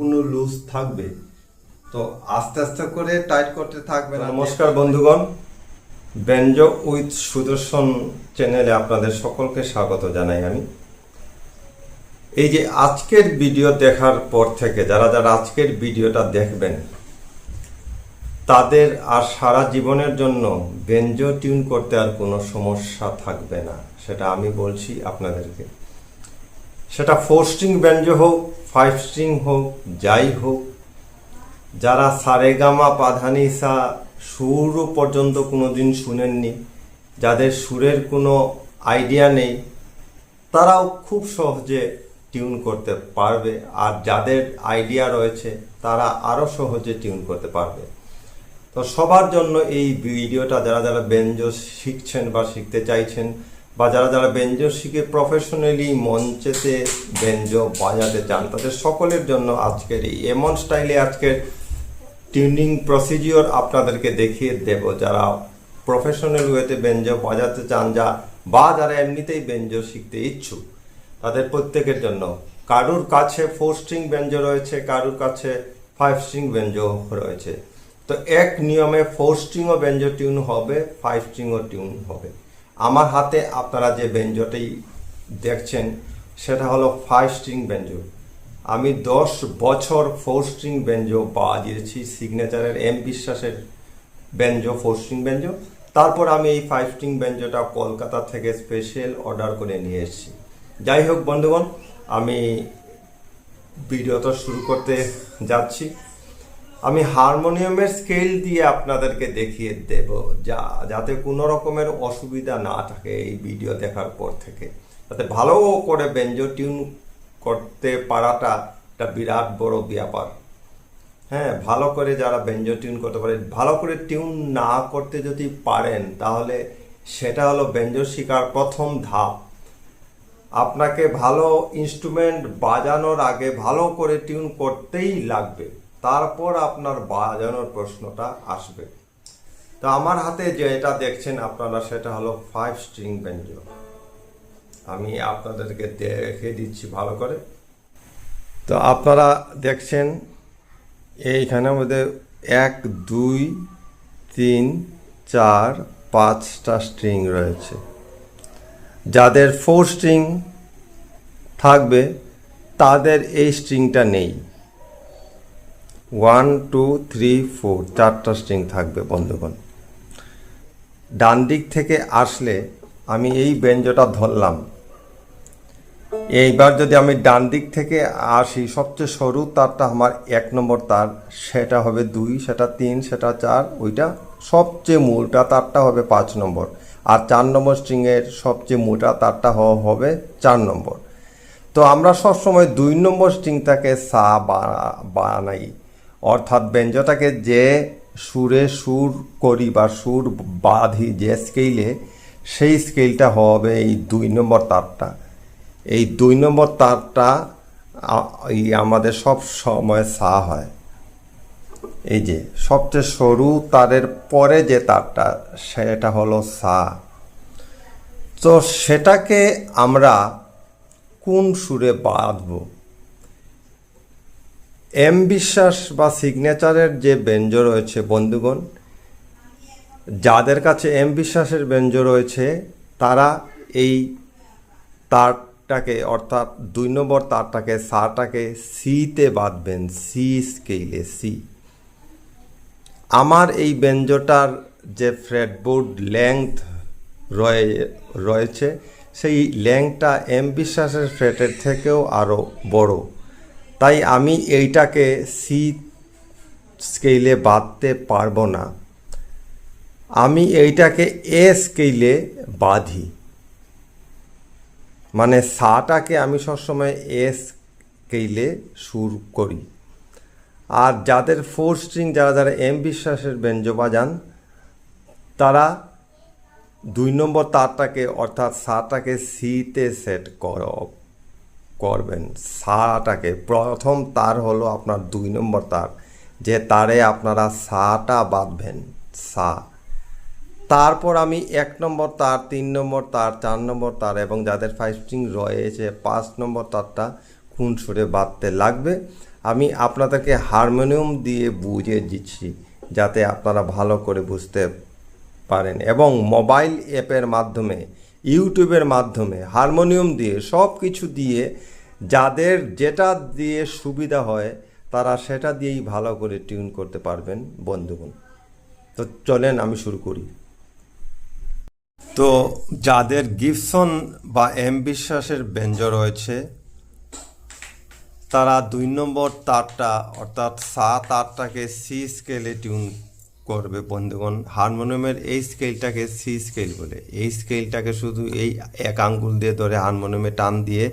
কোনো লুজ থাকবে। তো আস্তে আস্তে করে টাইট করতে থাকবে নমস্কার বন্ধুগণ। ব্যঞ্জ উইথ সুদর্শন চ্যানেলে আপনাদের সকলকে স্বাগত জানাই আমি। এই যে আজকের ভিডিও দেখার পর থেকে যারা যারা আজকের ভিডিওটা দেখবেন, তাদের আর সারা জীবনের জন্য ব্যঞ্জ টিউন করতে আর কোনো সমস্যা থাকবে না। সেটা আমি বলছি আপনাদেরকে। সেটা ফোর স্ট্রিং ব্যঞ্জ হোক ফাইভ স্ট্রিং হোক, যাই হোক, যারা সারেগামা, পাধানিসা সুরও পর্যন্ত কোনোদিন শুনেননি, যাদের সুরের কোনো আইডিয়া নেই, তারাও খুব সহজে টিউন করতে পারবে। আর যাদের আইডিয়া রয়েছে, তারা আরও সহজে টিউন করতে পারবে। তো সবার জন্য এই ভিডিওটা যারা যারা ব্যঞ্জ শিখছেন বা শিখতে চাইছেন বা যারা যারা ব্যঞ্জ শিখে প্রফেশনালি মঞ্চেতে ব্যঞ্জ বাজাতে চান, তাদের সকলের জন্য আজকের এই এমন স্টাইলে আজকের টিউনিং প্রসিজিওর আপনাদেরকে দেখিয়ে দেব। যারা প্রফেশনাল ওয়েতে ব্যঞ্জ বাজাতে চান যা, বা যারা এমনিতেই ব্যঞ্জ শিখতে ইচ্ছুক, তাদের প্রত্যেকের জন্য কারুর কাছে ফোর স্ট্রিং ব্যঞ্জ রয়েছে, কারুর কাছে ফাইভ স্ট্রিং ব্যঞ্জ রয়েছে। তো এক নিয়মে ফোর স্ট্রিংও ব্যঞ্জ টিউন হবে ফাইভ স্ট্রিংও টিউন হবে। আমার হাতে আপনারা যে ব্যঞ্জটি দেখছেন, সেটা হলো ফাইভ স্ট্রিং ব্যঞ্জ। আমি দশ বছর ফোর স্ট্রিং ব্যঞ্জ বাজিয়েছি সিগনেচারের এম বিশ্বাসের ব্যঞ্জ ফোর স্ট্রিং ব্যঞ্জ। তারপর আমি এই ফাইভ স্ট্রিং ব্যঞ্জটা কলকাতা থেকে স্পেশাল অর্ডার করে নিয়ে এসেছি। যাই হোক বন্ধুগণ, আমি ভিডিওটা শুরু করতে যাচ্ছি। আমি হারমোনিয়ামের স্কেল দিয়ে আপনাদেরকে দেখিয়ে দেব, যা, যাতে কোনো রকমের অসুবিধা না থাকে এই ভিডিও দেখার পর থেকে। যাতে ভালো করে ব্যঞ্জ টিউন করতে পারাটা একটা বিরাট বড় ব্যাপার। হ্যাঁ ভালো করে যারা ব্যঞ্জ টিউন করতে পারে, ভালো করে টিউন না করতে যদি পারেন, তাহলে সেটা হলো ব্যঞ্জ শেখার প্রথম ধাপ। আপনাকে ভালো ইনস্ট্রুমেন্ট বাজানোর আগে ভালো করে টিউন করতেই লাগবে। তারপর আপনার বাজানোর প্রশ্নটা আসবে। তো আমার হাতে যেটা দেখছেন আপনারা, সেটা হলো ফাইভ স্ট্রিং ব্যঞ্জ আমি আপনাদেরকে দেখে দিচ্ছি ভালো করে। তো আপনারা দেখছেন, এইখানের মধ্যে এক, দুই, তিন, চার, পাঁচটা স্ট্রিং রয়েছে। যাদের ফোর স্ট্রিং থাকবে, তাদের এই স্ট্রিংটা নেই। ওয়ান টু থ্রি ফোর চারটা স্ট্রিং থাকবে বন্ধুগণ। ডান দিক থেকে আসলে আমি এই ব্যঞ্জটা ধরলাম। এইবার যদি আমি ডান দিক থেকে আসি, সবচেয়ে সরু তারটা আমার এক নম্বর তার, সেটা হবে দুই, সেটা তিন, সেটা চার, ওইটা সবচেয়ে মোটা তারটা হবে পাঁচ নম্বর। আর চার নম্বর স্ট্রিংয়ের সবচেয়ে মোটা তারটা হবে চার নম্বর। তো আমরা সবসময় দুই নম্বর স্ট্রিংটাকে সা বানাই। অর্থাৎ ব্যঞ্জটাকে যে সুরে সুর করি বা সুর বাঁধি যে স্কেলে সেই স্কেলটা হবে এই দুই নম্বর তারটা। এই দুই নম্বর তারটা এই আমাদের সব সময় সা হয়। এই যে, সবচেয়ে সরু তারের পরে যে তারটা, সেটা হলো সা। তো সেটাকে আমরা কোন সুরে বাঁধব? এম বিশ্বাস বা সিগনেচারের যে ব্যঞ্জ রয়েছে, বন্ধুগণ, যাদের কাছে এম বিশ্বাসের ব্যঞ্জ রয়েছে, তারা এই তারটাকে, অর্থাৎ দুই নম্বর তারটাকে সাটাকে সিতে বাঁধবেন সি স্কেলে সি আমার এই ব্যঞ্জটার যে ফ্রেডবোর্ড লেংথ রয়ে, রয়েছে, সেই লেংথটা এম বিশ্বাসের ফ্রেটের থেকেও আরও বড়। তাই আমি এইটাকে সি স্কেলে বাঁধতে পারব না। আমি এইটাকে এ স্কেলে বাঁধি। মানে সাটাকে আমি সবসময় এস স্কেলে সুর করি। আর যাদের ফোর স্ট্রিং যারা যারা এম বিশ্বাসের ব্যঞ্জ বাজান তারা দুই নম্বর তারটাকে অর্থাৎ সাটাকে সিতে সেট কর। করবেন। সাটাকে। প্রথম তার হলো আপনার দুই নম্বর তার, যে তারে আপনারা সাটা বাঁধবেন, সা। তারপর আমি এক নম্বর তার, তিন নম্বর তার, চার নম্বর তার এবং যাদের ফাইভ স্ট্রিং রয়েছে, পাঁচ নম্বর তারটা কোন সুরে বাঁধতে লাগবে, আমি আপনাদেরকে হারমোনিয়াম দিয়ে বুঝিয়ে দিচ্ছি, যাতে আপনারা ভালো করে বুঝতে পারেন। এবং মোবাইল অ্যাপের মাধ্যমে ইউটিউবের মাধ্যমে হারমোনিয়াম দিয়ে সব কিছু দিয়ে যাদের যেটা দিয়ে সুবিধা হয়, তারা সেটা দিয়েই ভালো করে টিউন করতে পারবেন বন্ধুগণ তো চলেন আমি শুরু করি। তো যাদের গিফসন বা এম বিশ্বাসের ব্যঞ্জ রয়েছে, তারা দুই নম্বর তারটা অর্থাৎ সা তারটাকে সি স্কেলে টিউন করবে বন্ধুগণ। হারমোনিয়ামের এই স্কেলটাকে সি স্কেল বলে। এই স্কেলটাকে শুধু এই এক আঙ্গুল দিয়ে ধরে হারমোনিয়ামে টান দিয়ে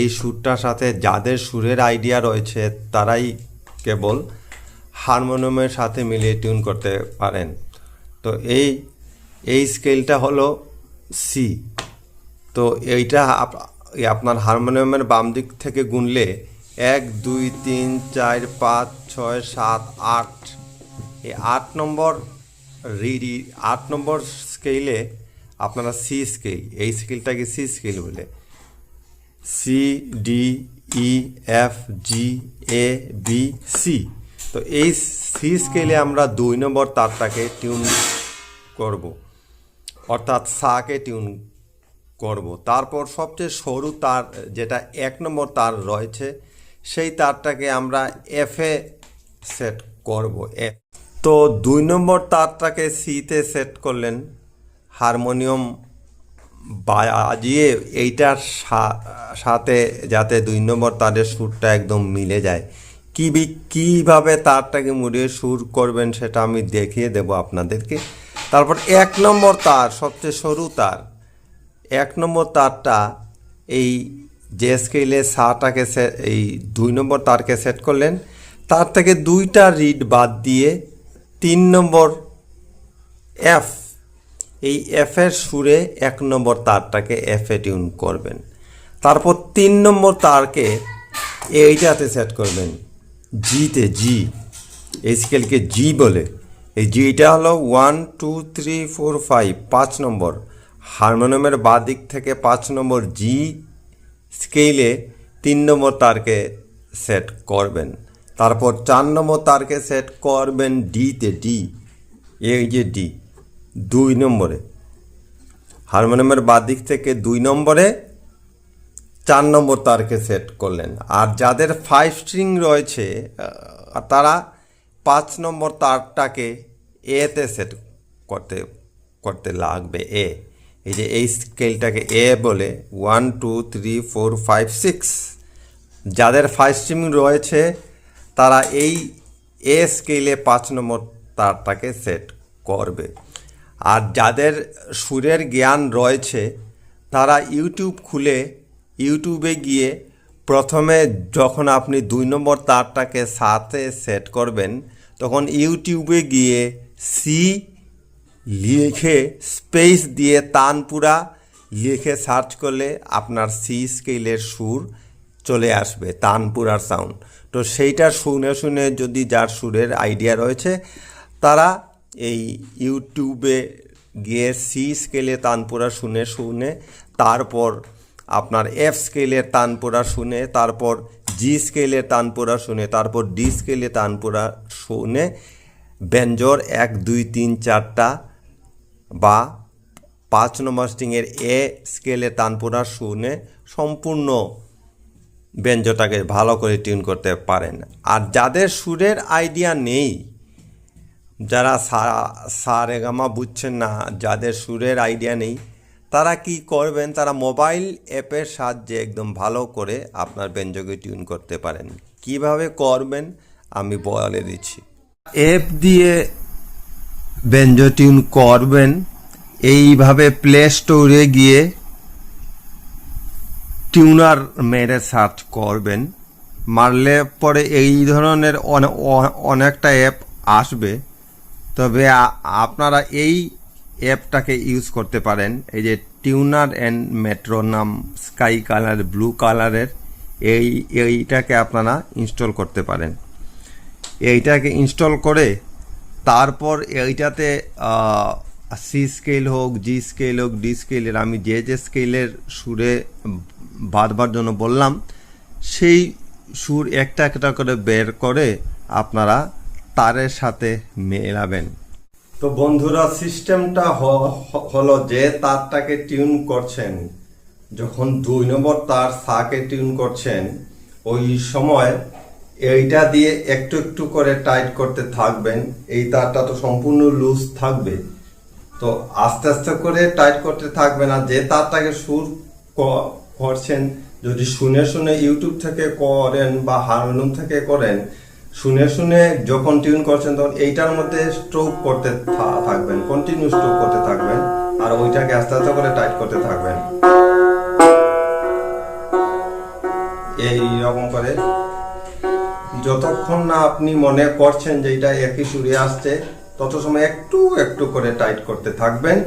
এই সুরটার সাথে যাদের সুরের আইডিয়া রয়েছে, তারাই কেবল হারমোনিয়ামের সাথে মিলিয়ে টিউন করতে পারেন। তো এই এই স্কেলটা হলো সি তো এইটা আপনার হারমোনিয়ামের বাম দিক থেকে গুনলে এক, দুই, তিন, চার, পাঁচ, ছয়, সাত, আট এই আট নম্বর রিডি, আট নম্বর স্কেলে আপনারা সি স্কেল এই স্কেলটাকে সি স্কেল বলে। C D E F G A B C তো এই সি স্কেলে আমরা দুই নম্বর তারটাকে টিউন করব। অর্থাৎ সাকে টিউন করব। তারপর সবচেয়ে সরু তার, যেটা এক নম্বর তার রয়েছে, সেই তারটাকে আমরা এফে সেট করব। এফ তো দুই নম্বর তারটাকে সিতে সেট করলেন হারমোনিয়াম বাজিয়ে এইটার সাথে যাতে দুই নম্বর তারের সুরটা একদম মিলে যায়। কি কীভাবে তারটাকে মুড়িয়ে সুর করবেন সেটা আমি দেখিয়ে দেব আপনাদেরকে। তারপর এক নম্বর তার, সবচেয়ে সরু তার, এক নম্বর তারটা এই যে স্কেলে সাটাকে এই দুই নম্বর তারকে সেট করলেন। তার থেকে দুইটা রিড বাদ দিয়ে তিন নম্বর এফ এই এফের সুরে এক নম্বর তারটাকে এফে টিউন করবেন। তারপর তিন নম্বর তারকে এইটাতে সেট করবেন। জিতে জি এই স্কেলকে জি বলে। এই জিটা হলো one two three four five পাঁচ নম্বর। হারমোনিয়ামের বাঁ দিক থেকে পাঁচ নম্বর জি স্কেলে তিন নম্বর তারকে সেট করবেন। তারপর চার নম্বর তারকে সেট করবেন ডিতে ডি এই যে ডি দুই নম্বরে। হারমোনিয়ামের দিক থেকে দুই নম্বরে চার নম্বর তারকে সেট করলেন। আর যাদের ফাইভ স্ট্রিং রয়েছে তারা পাঁচ নম্বর তারটাকে এতে সেট করতে করতে লাগবে। এ এই যে এই স্কেলটাকে এ বলে one two three four five six যাদের ফাইভ স্ট্রিং রয়েছে তারা এই এ স্কেলে পাঁচ নম্বর তারটাকে সেট করবে। আর যাদের সুরের জ্ঞান রয়েছে, তারা ইউটিউব খুলে ইউটিউবে গিয়ে প্রথমে যখন আপনি দুই নম্বর তারটাকে সাথে সেট করবেন, তখন ইউটিউবে গিয়ে সি লিখে স্পেস দিয়ে তানপুরা লিখে সার্চ করলে আপনার সি স্কেলের সুর চলে আসবে তানপুরার সাউন্ড। তো সেইটা শুনে শুনে যদি যার সুরের আইডিয়া রয়েছে, তারা এই ইউটিউবে গিয়ে সি স্কেলে তানপুরা শুনে শুনে, তারপর আপনার এফ স্কেলের তানপুরা শুনে, তারপর জি স্কেলের তানপুরা শুনে, তারপর ডি স্কেলে তানপুরা শুনে ব্যঞ্জর এক, দুই, তিন, চারটা বা পাঁচ নম্বর স্ট্রিংয়ের এ স্কেলে তানপুরা শুনে সম্পূর্ণ ব্যঞ্জটাকে ভালো করে টিউন করতে পারেন। আর যাদের সুরের আইডিয়া নেই, যারা সা সা রে বুঝছেন না, যাদের সুরের আইডিয়া নেই, তারা কি করবেন? তারা মোবাইল অ্যাপের সাহায্যে একদম ভালো করে আপনার ব্যঞ্জকে টিউন করতে পারেন। কীভাবে করবেন? আমি বলে দিচ্ছি। অ্যাপ দিয়ে ব্যঞ্জ টিউন করবেন, এইভাবে প্লে স্টোরে গিয়ে টিউনার মেরে সার্চ করবেন। মারলে পরে এই ধরনের অনে- অনেকটা অ্যাপ আসবে। তবে আপনারা এই অ্যাপটাকে ইউজ করতে পারেন। এই যে টিউনার অ্যান্ড মেট্রো নাম স্কাই কালার, ব্লু কালারের, এই, এইটাকে আপনারা ইনস্টল করতে পারেন। এইটাকে ইনস্টল করে তারপর এইটাতে সি স্কেল হোক জি স্কেল হোক ডি স্কেলের আমি যে যে স্কেলের সুরে বাঁধবার জন্য বললাম, সেই সুর একটা একটা করে বের করে আপনারা তারের সাথে মেলাবেন। তো বন্ধুরা, সিস্টেমটা হলো যে তারটাকে টিউন করছেন, যখন দুই নম্বর তার সাকে টিউন করছেন, ওই সময় এইটা দিয়ে একটু একটু করে টাইট করতে থাকবেন, এই তারটা তো সম্পূর্ণ লুজ থাকবে। তো আস্তে আস্তে করে টাইট করতে থাকবে না, যে তারটাকে সুর করছেন, যদি শুনে শুনে ইউটিউব থেকে করেন বা হারমোনিয়াম থেকে করেন, শুনে শুনে যখন টিউন করছেন তখন এইটার মধ্যে স্ট্রোক করতে থাকবেন কন্টিনিউ স্ট্রোক করতে থাকবেন, আর ওইটাকে আস্তে আস্তে করে টাইট করতে থাকবেন। এই রকম করে। যতক্ষণ না আপনি মনে করছেন যে এটা একই সুরে আসছে তত সময় একটু একটু করে টাইট করতে থাকবেন।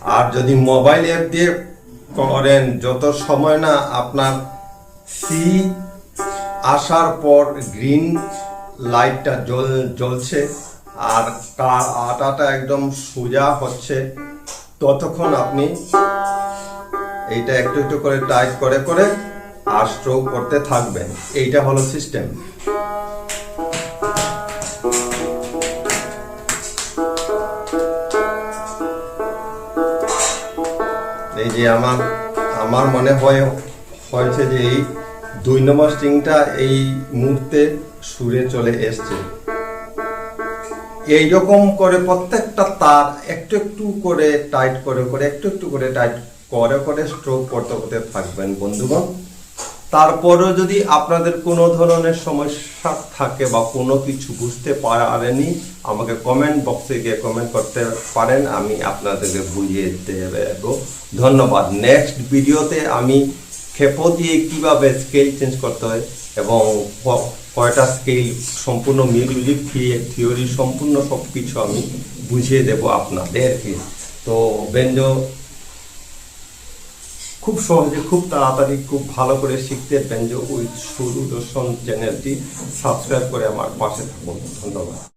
আর যদি মোবাইল অ্যাপ দিয়ে করেন, যত সময় না আপনার সি আসার পর গ্রিন লাইটটা জ্বল, জ্বলছে আর কা- আটাটা একদম সোজা হচ্ছে, ততক্ষণ আপনি এইটা একটু একটু করে টাইট করে করে আর স্ট্রোক করতে থাকবেন। এইটা হলো সিস্টেম যে আমার আমার মনে হয়, হয়েছে যে এই দুই নম্বর স্ট্রিংটা এই মুহূর্তে সুরে চলে এসছে। এইরকম করে প্রত্যেকটা তার একটু একটু করে টাইট করে করে একটু একটু করে টাইট করে করে স্ট্রোক করতে করতে থাকবেন বন্ধুগণ। তারপরেও যদি আপনাদের কোনো ধরনের সমস্যা থাকে বা কোনো কিছু বুঝতে পারেনি, আমাকে কমেন্ট বক্সে গিয়ে কমেন্ট করতে পারেন, আমি আপনাদেরকে বুঝিয়ে দেব। ধন্যবাদ। নেক্সট ভিডিওতে আমি খেপো দিয়ে কীভাবে স্কেল চেঞ্জ করতে হয় এবং কয়টা স্কেল সম্পূর্ণ মিউজিক থিওরি সম্পূর্ণ সব কিছু আমি বুঝিয়ে দেব আপনাদেরকে। তো বেঞ্জো খুব সহজে, খুব তাড়াতাড়ি, খুব ভালো করে শিখতে পেন যে ওই সুদূরদর্শন চ্যানেলটি সাবস্ক্রাইব করে আমার পাশে থাকুন। ধন্যবাদ।